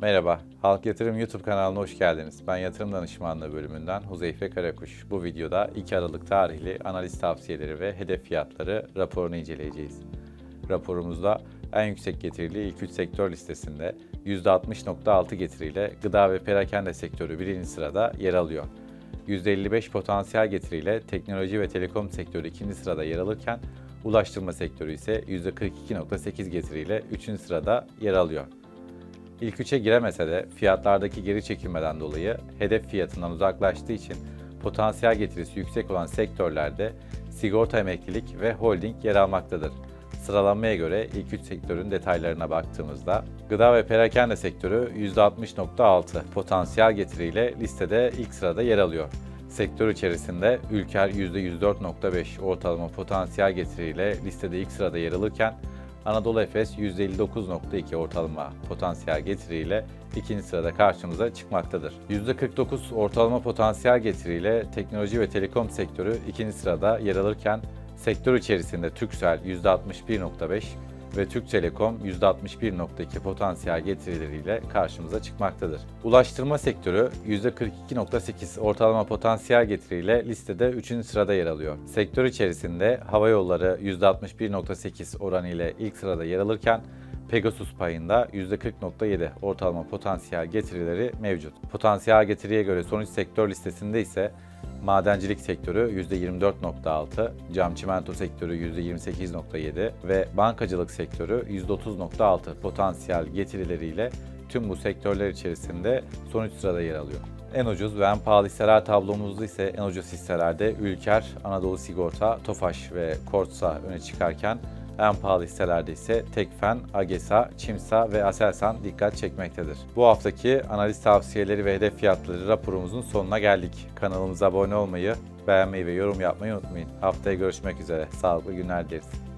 Merhaba, Halk Yatırım YouTube kanalına hoş geldiniz. Ben Yatırım Danışmanlığı bölümünden Huzeyfe Karakuş. Bu videoda 2 Aralık tarihli analiz tavsiyeleri ve hedef fiyatları raporunu inceleyeceğiz. Raporumuzda en yüksek getirili ilk 3 sektör listesinde %60.6 getiriyle gıda ve perakende sektörü birinci sırada yer alıyor. %55 potansiyel getiriyle teknoloji ve telekom sektörü ikinci sırada yer alırken ulaştırma sektörü ise %42.8 getiriyle üçüncü sırada yer alıyor. İlk üçe giremese de fiyatlardaki geri çekilmeden dolayı hedef fiyatından uzaklaştığı için potansiyel getirisi yüksek olan sektörlerde sigorta emeklilik ve holding yer almaktadır. Sıralanmaya göre ilk üç sektörün detaylarına baktığımızda gıda ve perakende sektörü %60.6 potansiyel getiriyle listede ilk sırada yer alıyor. Sektör içerisinde Ülker %104.5 ortalama potansiyel getiriyle listede ilk sırada yer alırken Anadolu Efes %59.2 ortalama potansiyel getiriyle ikinci sırada karşımıza çıkmaktadır. %49 ortalama potansiyel getiriyle teknoloji ve telekom sektörü ikinci sırada yer alırken sektör içerisinde Turkcell %61.5 ve Türk Telekom %61.2 potansiyel getirileriyle karşımıza çıkmaktadır. Ulaştırma sektörü %42.8 ortalama potansiyel getiriyle listede 3. sırada yer alıyor. Sektör içerisinde hava yolları %61.8 oranı ile ilk sırada yer alırken Pegasus payında %40.7 ortalama potansiyel getirileri mevcut. Potansiyel getiriye göre sonuç sektör listesinde ise madencilik sektörü %24.6, cam çimento sektörü %28.7 ve bankacılık sektörü %30.6 potansiyel getirileriyle tüm bu sektörler içerisinde son üç sırada yer alıyor. En ucuz ve en pahalı hisseler tablomuzda ise en ucuz hisselerde Ülker, Anadolu Sigorta, Tofaş ve Kortsa öne çıkarken en pahalı hisselerde ise Tekfen, Agesa, Çimsa ve Aselsan dikkat çekmektedir. Bu haftaki analiz tavsiyeleri ve hedef fiyatları raporumuzun sonuna geldik. Kanalımıza abone olmayı, beğenmeyi ve yorum yapmayı unutmayın. Haftaya görüşmek üzere. Sağlıklı günler dileriz.